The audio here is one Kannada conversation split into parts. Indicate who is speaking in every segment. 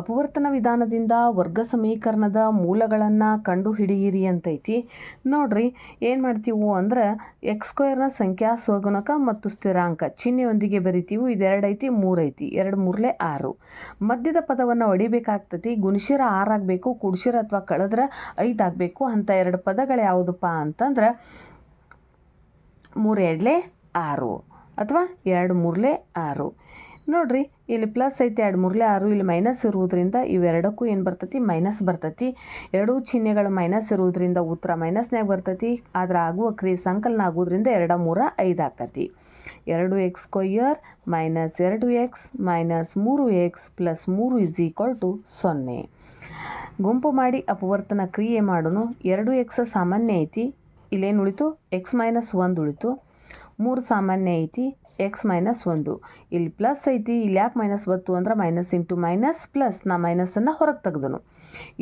Speaker 1: ಅಪವರ್ತನ ವಿಧಾನದಿಂದ ವರ್ಗ ಸಮೀಕರಣದ ಮೂಲಗಳನ್ನು ಕಂಡುಹಿಡಿಯಿರಿ ಅಂತೈತಿ ನೋಡ್ರಿ, ಏನು ಮಾಡ್ತೀವಿ ಅಂದ್ರೆ ಎಕ್ಸ್ ಸ್ಕ್ವೇರ್ನ ಸಂಖ್ಯಾ ಸ್ವಗುಣಕ ಮತ್ತು ಸ್ಥಿರಾಂಕ. ಚಿಹ್ನೆಯೊಂದಿಗೆ ಬರಿತೀವಿ ಇದೆರಡು ಐತಿ ಮೂರು ಐತಿ ಎರಡು ಮೂರಲೆ ಆರು. ಮಧ್ಯದ ಪದವನ್ನು ಹೊಡಿಬೇಕಾಗ್ತೈತಿ ಗುಣಶಿರ ಆರಾಗಬೇಕು ಕುಡ್ಸಿರ ಅಥವಾ ಕಳೆದ್ರೆ ಐದು ಆಗಬೇಕು. ಅಂಥ ಎರಡು ಪದಗಳು ಯಾವುದಪ್ಪ ಅಂತಂದ್ರೆ ಮೂರು ಆರು ಅಥವಾ ಎರಡು ಮೂರಲೆ ಆರು. ನೋಡ್ರಿ, ಇಲ್ಲಿ ಪ್ಲಸ್ ಐತೆ ಎರಡು ಮೂರಲೆ ಆರು, ಇಲ್ಲಿ ಮೈನಸ್ ಇರುವುದರಿಂದ ಇವೆರಡಕ್ಕೂ ಏನು ಬರ್ತೈತಿ? ಮೈನಸ್ ಬರ್ತೈತಿ. ಎರಡೂ ಚಿಹ್ನೆಗಳು ಮೈನಸ್ ಇರುವುದರಿಂದ ಉತ್ತರ ಮೈನಸ್ನಾಗ ಬರ್ತೈತಿ. ಆದ್ರೆ ಆಗುವ ಕ್ರಿಯೆ ಸಂಕಲನ ಆಗೋದ್ರಿಂದ ಎರಡು ಮೂರ ಐದು ಆಕತಿ. ಎರಡು ಎಕ್ಸ್ ಸ್ಕ್ವಯರ್ ಮೈನಸ್ ಎರಡು ಎಕ್ಸ್ ಮೈನಸ್ ಮೂರು ಎಕ್ಸ್ ಪ್ಲಸ್ ಮೂರು ಇಸ್ ಈಕ್ವಲ್ ಟು ಸೊನ್ನೆ. ಗುಂಪು ಮಾಡಿ ಅಪವರ್ತನ ಕ್ರಿಯೆ ಮಾಡೋನು. ಎರಡು ಎಕ್ಸ್ ಸಾಮಾನ್ಯ ಐತಿ. ಇಲ್ಲೇನು ಉಳಿತು? ಎಕ್ಸ್ ಮೈನಸ್ ಒಂದು ಉಳಿತು. ಮೂರು ಸಾಮಾನ್ಯ ಐತಿ. ಎಕ್ಸ್ ಮೈನಸ್ ಒಂದು. ಇಲ್ಲಿ ಪ್ಲಸ್ ಐತಿ, ಇಲ್ಲಿ ಯಾಕೆ ಮೈನಸ್ ಬತ್ತು ಅಂದ್ರೆ ಮೈನಸ್ ಇಂಟು ಮೈನಸ್ ಪ್ಲಸ್ ನಾ ಮೈನಸನ್ನು ಹೊರಗೆ ತೆಗೆದನು.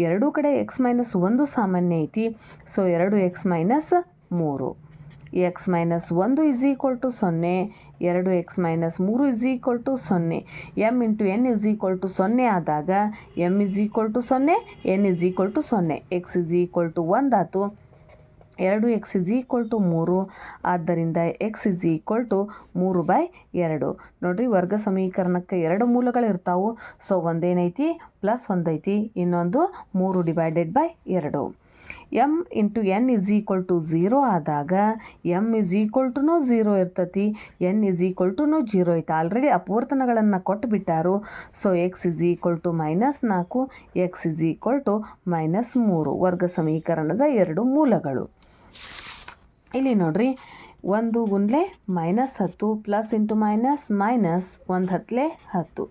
Speaker 1: ಎರಡೂ ಕಡೆ ಎಕ್ಸ್ ಮೈನಸ್ ಒಂದು ಸಾಮಾನ್ಯ ಐತಿ ಸೊ ಎರಡು ಎಕ್ಸ್ ಮೈನಸ್ ಮೂರು. ಎಕ್ಸ್ ಮೈನಸ್ ಒಂದು ಇಸ್ ಈಕ್ವಲ್ ಟು ಸೊನ್ನೆ, ಎರಡು ಎಕ್ಸ್ ಮೈನಸ್ ಮೂರು ಇಸ್ ಈಕ್ವಲ್ ಟು ಸೊನ್ನೆ. M into n is equal to ಸೊನ್ನೆ ಆದಾಗ ಎಂ ಇಸ್ ಈಕ್ವಲ್ ಟು ಸೊನ್ನೆ ಎನ್ ಇಸ್ ಈಕ್ವಲ್ ಟು ಸೊನ್ನೆ. ಎಕ್ಸ್ ಇಸ್ ಈಕ್ವಲ್ ಟು ಒಂದಾತು ಎರಡು ಎಕ್ಸ್ ಇಸ್ ಈಕ್ವಲ್ ಟು ಮೂರು. ಆದ್ದರಿಂದ ಎಕ್ಸ್ ಇಸ್ ಈಕ್ವಲ್ ಟು ಮೂರು ಬೈ ಎರಡು. ನೋಡಿರಿ, ವರ್ಗ ಸಮೀಕರಣಕ್ಕೆ ಎರಡು ಮೂಲಗಳು ಇರ್ತಾವೆ ಸೊ ಒಂದೇನೈತಿ ಪ್ಲಸ್ ಒಂದೈತಿ. ಇನ್ನೊಂದು ಮೂರು ಡಿವೈಡೆಡ್ ಬೈ ಎರಡು. M into n is equal to zero ಆದಾಗ ಎಂ ಇಸ್ ಈಕ್ವಲ್ ಟುನೂ ಝೀರೋ ಇರ್ತತಿ. ಎನ್ ಇಸ್ ಈಕ್ವಲ್ ಟುನೂ ಜೀರೋ ಐತೆ. ಆಲ್ರೆಡಿ ಅಪವರ್ತನಗಳನ್ನು ಕೊಟ್ಟು ಬಿಟ್ಟಾರು. So x is equal to minus ನಾಲ್ಕು x is equal to minus ಮೂರು. ವರ್ಗ ಸಮೀಕರಣದ ಎರಡು ಮೂಲಗಳು. ಇಲ್ಲಿ ನೋಡ್ರಿ ಒಂದು ಗುಣಲೆ ಮೈನಸ್ ಹತ್ತು ಪ್ಲಸ್ ಇಂಟು ಮೈನಸ್ ಮೈನಸ್ ಒಂದು ಹತ್ತಲೆ ಹತ್ತು.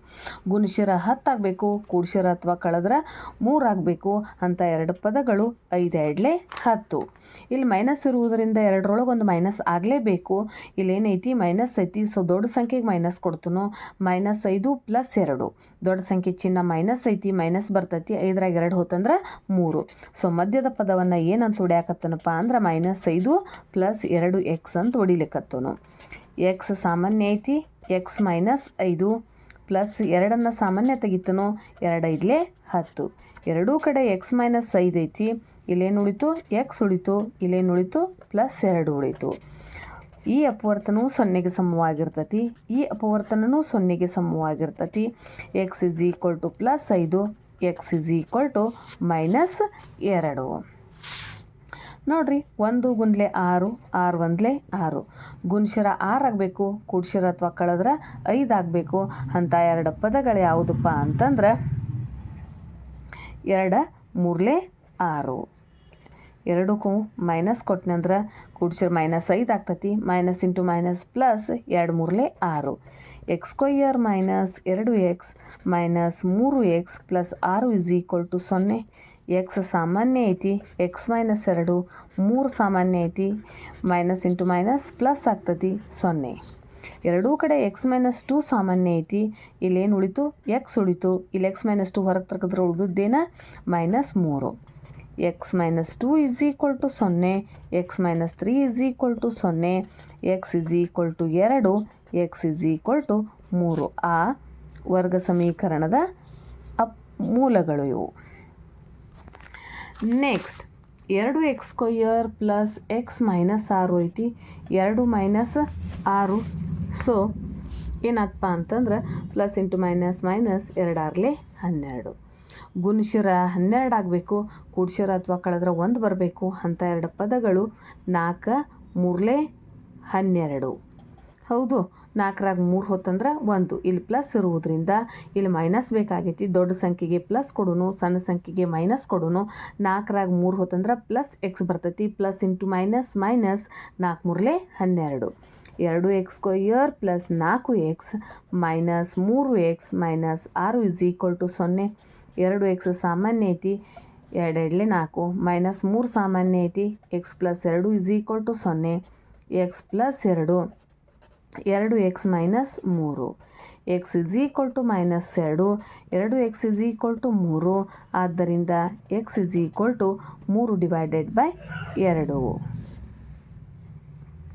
Speaker 1: ಗುಣಿಸಿರ ಹತ್ತಾಗಬೇಕು ಕೂಡ್ಸಿರ ಅಥವಾ ಕಳೆದ್ರೆ ಮೂರಾಗಬೇಕು ಅಂತ ಎರಡು ಪದಗಳು ಐದು ಎರಡಲೆ ಹತ್ತು. ಇಲ್ಲಿ ಮೈನಸ್ ಇರುವುದರಿಂದ ಎರಡರೊಳಗೆ ಒಂದು ಮೈನಸ್ ಆಗಲೇಬೇಕು. ಇಲ್ಲೇನೈತಿ ಮೈನಸ್ ಐತಿ. ಸೊ ದೊಡ್ಡ ಸಂಖ್ಯೆಗೆ ಮೈನಸ್ ಕೊಡ್ತನು. ಮೈನಸ್ ಐದು ಪ್ಲಸ್ ಎರಡು. ದೊಡ್ಡ ಸಂಖ್ಯೆ ಚಿನ್ನ ಮೈನಸ್ ಐತಿ ಮೈನಸ್ ಬರ್ತೈತಿ. ಐದರಾಗ ಎರಡು ಹೋತಂದ್ರೆ ಮೂರು. ಸೊ ಮಧ್ಯದ ಪದವನ್ನು ಏನಂತ ಹೊಡ್ಯಾಕತ್ತನಪ್ಪ ಅಂದ್ರೆ ಮೈನಸ್ ಐದು ಪ್ಲಸ್ ಎರಡು ಎಕ್ಸ್ ಅಂತ ಹೊಡಿಲಿಕ್ಕತ್ತನು ಎಕ್ಸ್ ಸಾಮಾನ್ಯ ಐತಿ ಎಕ್ಸ್ ಮೈನಸ್ ಐದು ಪ್ಲಸ್ ಎರಡನ್ನು ಸಾಮಾನ್ಯ ತೆಗಿತನು ಎರಡು ಐದಲೇ ಹತ್ತು. ಎರಡೂ ಕಡೆ ಎಕ್ಸ್ ಮೈನಸ್ ಐದು ಐತಿ, ಇಲ್ಲೇನು ಉಳಿತು? ಎಕ್ಸ್ ಉಳಿತು, ಇಲ್ಲೇನು ಉಳಿತು? ಪ್ಲಸ್ ಎರಡು ಉಳಿತು. ಈ ಅಪವರ್ತನವು ಸೊನ್ನೆಗೆ ಸಮವಾಗಿರ್ತತಿ, ಈ ಅಪವರ್ತನೂ ಸೊನ್ನೆಗೆ ಸಮವಾಗಿರ್ತತಿ. X is equal to plus ಐದು x is equal to minus ಎರಡು. ನೋಡ್ರಿ, ಒಂದು ಗುಂಡ್ಲೆ ಆರು ಆರು ಒಂದ್ಲೆ ಆರು. ಗುಣಶಿರ ಆರು ಆಗಬೇಕು ಕುಡ್ಶಿರ ಅಥವಾ ಕಳೆದ್ರೆ ಐದು ಆಗಬೇಕು. ಅಂತ ಎರಡು ಪದಗಳು ಯಾವುದಪ್ಪ ಅಂತಂದ್ರೆ ಎರಡು ಮೂರಲೆ ಆರು. ಎರಡಕ್ಕೂ ಮೈನಸ್ ಕೊಟ್ಟನಂದ್ರೆ ಕೂಡ್ಸಿರ ಮೈನಸ್ ಐದು ಆಗ್ತತಿ. ಮೈನಸ್ ಇಂಟು ಮೈನಸ್ ಪ್ಲಸ್ ಎರಡು ಮೂರಲೆ ಆರು. ಎಕ್ಸ್ ಸ್ಕ್ವಯರ್ ಮೈನಸ್ ಎರಡು ಎಕ್ಸ್ ಮೈನಸ್ ಮೂರು ಎಕ್ಸ್ ಪ್ಲಸ್ ಆರು ಇಸ್ ಈಕ್ವಲ್ ಟು ಸೊನ್ನೆ. ಎಕ್ಸ್ ಸಾಮಾನ್ಯ ಐತಿ ಎಕ್ಸ್ ಮೈನಸ್ ಎರಡು, ಮೂರು ಸಾಮಾನ್ಯ ಐತಿ, ಮೈನಸ್ ಇಂಟು ಮೈನಸ್ ಪ್ಲಸ್ ಆಗ್ತತಿ ಸೊನ್ನೆ. ಎರಡೂ ಕಡೆ ಎಕ್ಸ್ ಮೈನಸ್ ಟು ಸಾಮಾನ್ಯ ಐತಿ, ಇಲ್ಲೇನು ಉಳಿತು? ಎಕ್ಸ್ ಉಳಿತು. ಇಲ್ಲಿ ಎಕ್ಸ್ ಮೈನಸ್ ಟು ಹೊರಗೆ ತರ್ಕದ್ರೆ ಉಳಿದುದ್ದೇನ? ಮೈನಸ್ ಮೂರು. X minus two is equal to ಸೊನ್ನೆ x minus three is equal to ಸೊನ್ನೆ ಎಕ್ಸ್ ಇಸ್ ಈಕ್ವಲ್ ಟು ಎರಡು ಎಕ್ಸ್ ಇಸ್ ಈಕ್ವಲ್ ಟು ಮೂರು. ಆ ವರ್ಗ ಸಮೀಕರಣದ ಅಪ್ ಮೂಲಗಳು ಇವು. ನೆಕ್ಸ್ಟ್ ಎರಡು x square plus x minus ಆರು ಐತಿ, ಎರಡು ಮೈನಸ್ ಆರು ಸೊ ಏನಪ್ಪ ಅಂತಂದ್ರೆ ಪ್ಲಸ್ ಇಂಟು ಮೈನಸ್ ಮೈನಸ್ ಎರಡಾರ್ಲೆ ಹನ್ನೆರಡು. ಗುಣಿಸಿರ ಹನ್ನೆರಡು ಆಗಬೇಕು, ಕೂಡ್ಸಿರ ಅಥವಾ ಕಳೆದ್ರೆ ಒಂದು ಬರಬೇಕು ಅಂತ ಎರಡು ಪದಗಳು ನಾಲ್ಕು ಮೂರಲೆ ಹನ್ನೆರಡು. ಹೌದು, ನಾಲ್ಕರಾಗ ಮೂರು ಹೊತ್ತಂದ್ರೆ ಒಂದು ಇಲ್ಲಿ ಪ್ಲಸ್ ಇರುವುದರಿಂದ ಇಲ್ಲಿ ಮೈನಸ್ ಬೇಕಾಗೈತಿ. ದೊಡ್ಡ ಸಂಖ್ಯೆಗೆ ಪ್ಲಸ್ ಕೊಡೋನು, ಸಣ್ಣ ಸಂಖ್ಯೆಗೆ ಮೈನಸ್ ಕೊಡೋನು. ನಾಲ್ಕರಾಗ ಮೂರು ಹೊತ್ತಂದ್ರೆ ಪ್ಲಸ್ ಎಕ್ಸ್ ಬರ್ತೈತಿ. ಪ್ಲಸ್ ಇಂಟು ಮೈನಸ್ ಮೈನಸ್ ನಾಲ್ಕು ಮೂರಲೆ ಹನ್ನೆರಡು. ಎರಡು ಎಕ್ಸ್ ಸ್ಕ್ವಯರ್ ಪ್ಲಸ್ ನಾಲ್ಕು ಎಕ್ಸ್ ಮೈನಸ್ ಮೂರು ಎಕ್ಸ್ ಮೈನಸ್ ಆರು ಇಸ್ ಈಕ್ವಲ್ ಟು ಸೊನ್ನೆ. ಎರಡು ಎಕ್ಸ್ ಸಾಮಾನ್ಯ ಐತಿ ಎರಡು ಎರಡಲೆ ನಾಲ್ಕು. ಮೈನಸ್ ಮೂರು ಸಾಮಾನ್ಯ ಐತಿ ಎಕ್ಸ್ ಪ್ಲಸ್ ಎರಡು ಇಸ್ ಈಕ್ವಲ್ ಟು ಸೊನ್ನೆ. ಎಕ್ಸ್ ಪ್ಲಸ್ ಎರಡು ಎರಡು ಎಕ್ಸ್ ಮೈನಸ್ ಮೂರು. X is equal to minus ಎರಡು. ಎರಡು ಎಕ್ಸ್ ಇಸ್ ಈಕ್ವಲ್ ಟು ಮೂರು. ಆದ್ದರಿಂದ ಎಕ್ಸ್ ಇಸ್ ಈಕ್ವಲ್ ಟು ಮೂರು ಡಿವೈಡೆಡ್ ಬೈ ಎರಡು.